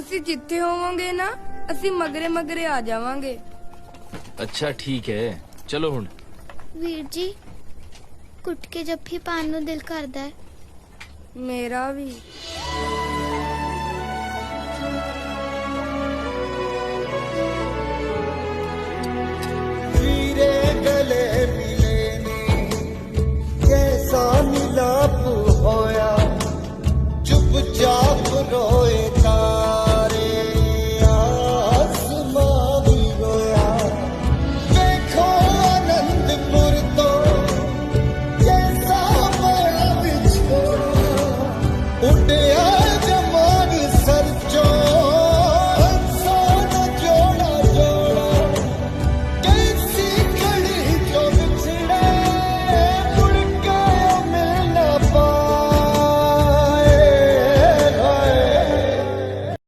ਤੁਸੀਂ ਜਿੱਥੇ ਹੋਵੋਗੇ ਨਾ ਅਸੀਂ ਮਗਰੇ ਮਗਰੇ ਆ ਜਾਵਾਂਗੇ। ਅੱਛਾ ਠੀਕ ਹੈ। ਚਲੋ ਹੁਣ। ਵੀਰ ਜੀ ਕੁੱਟ ਕੇ ਜੱਫੀ ਪਾਣ ਨੂੰ ਦਿਲ ਕਰਦਾ ਹੈ। ਮੇਰਾ ਵੀ। ਹੋਇਆ? ਚੁੱਪ ਚਾਪ ਰੋਏ un